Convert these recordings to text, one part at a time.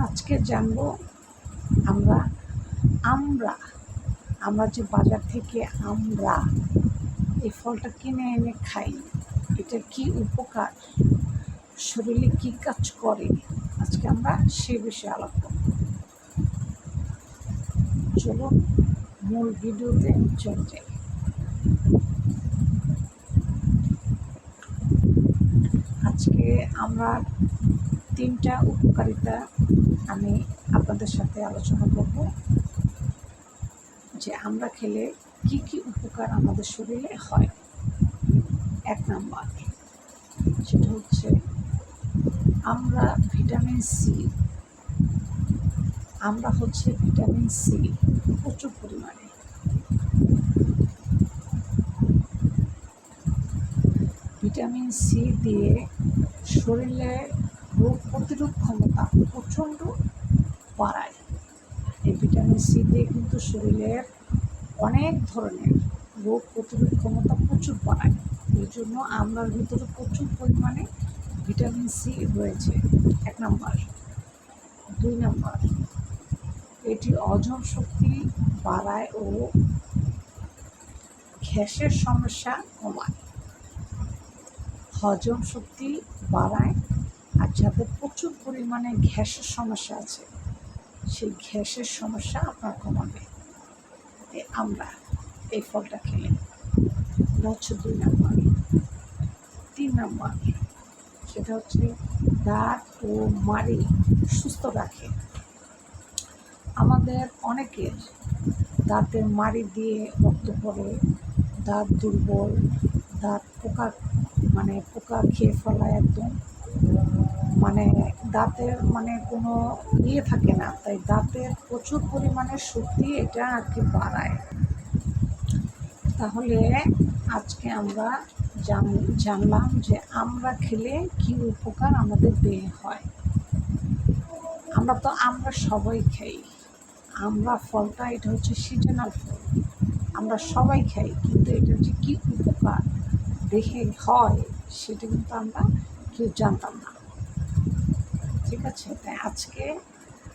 আজকে জানব আমরা আমরা আমরা যে বাজার থেকে আমরা এই ফলটা কিনে এনে খাই এটার কি উপকার? শরীরে কি কাজ করে? আজকে আমরা সে বিষয়ে আলাপ করব। চলো মূল ভিডিওতে চলে যাই। আজকে আমরা তিনটা উপকারিতা আমি আপনাদের সাথে আলোচনা করব। যে আমরা খেলে কি কি উপকার আমাদের শরীরে হয়। এক নাম্বার সেটা হচ্ছে আমরা ভিটামিন সি আমরা হচ্ছে ভিটামিন সি প্রচুর পরিমাণে। ভিটামিন সি দিয়ে শরীরে রোগ প্রতিরোধ ক্ষমতা প্রচণ্ড বাড়ায়। এই ভিটামিন সি দিয়ে কিন্তু শরীরের অনেক ধরনের রোগ প্রতিরোধ ক্ষমতা প্রচুর বাড়ায়। এই জন্য আমরার ভিতরে প্রচুর পরিমাণে ভিটামিন সি রয়েছে। এক নম্বর। দুই নম্বর। এটি হজম শক্তি বাড়ায় ও গ্যাসের সমস্যা কমায়। হজম শক্তি বাড়ায় যাদের প্রচুর পরিমাণে গ্যাসের সমস্যা আছে, সেই গ্যাসের সমস্যা আপনার কমাবে। আমরা এই ফলটা খেলে হচ্ছে দুই নম্বর। তিন নম্বর, সেটা হচ্ছে দাঁত ও মাড়ি সুস্থ রাখে। আমাদের অনেকের দাঁতের মাড়ি দিয়ে রক্ত পড়ে, দাঁত দুর্বল, দাঁত পোকা মানে পোকা খেয়ে ফেলায় একদম। মানে দাঁতের মানে কোনো ইয়ে থাকে না, তাই দাঁতের প্রচুর পরিমাণে শক্তি এটা আর কি বাড়ায়। তাহলে আজকে আমরা জান, জানলাম যে আমরা খেলে কি উপকার আমাদের দেহে হয়। আমরা তো আমরা সবাই খাই। আমরা ফলটা, এটা হচ্ছে সিজনাল ফল। আমরা সবাই খাই, কিন্তু এটা যে কী উপকার দেহে হয়, সেটা কিন্তু আমরা কেউ জানতাম না। ঠিক আছে? তাই আজকে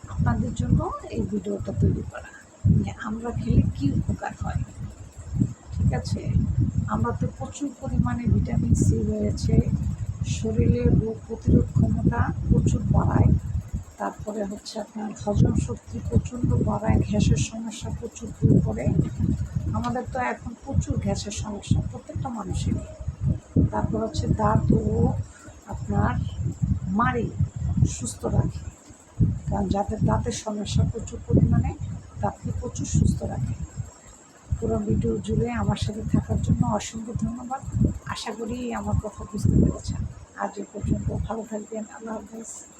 আপনাদের জন্য এই ভিডিওটা তৈরি করা। যে আমরা খেলে কী উপকার হয়? ঠিক আছে? আমরা তো প্রচুর পরিমাণে ভিটামিন সি রয়েছে। শরীরের রোগ প্রতিরোধ ক্ষমতা প্রচুর বাড়ায়। তারপরে হচ্ছে আপনার হজম শক্তি প্রচণ্ড বাড়ায়, গ্যাসের সমস্যা প্রচুর দূর করে। আমাদের তো এখন প্রচুর গ্যাসের সমস্যা প্রত্যেকটা মানুষেরই। তারপর হচ্ছে দাঁত ও আপনার মাড়ি। সুস্থ রাখে। কারণ যাদের দাঁতের সমস্যা প্রচুর পরিমাণে দাঁতকে প্রচুর সুস্থ রাখে। পুরো ভিডিও জুড়ে আমার সাথে থাকার জন্য অসংখ্য ধন্যবাদ। আশা করি আমার কথা বুঝতে পেরেছেন। আজ এ পর্যন্ত ভালো থাকবেন। আল্লাহ হাফেজ।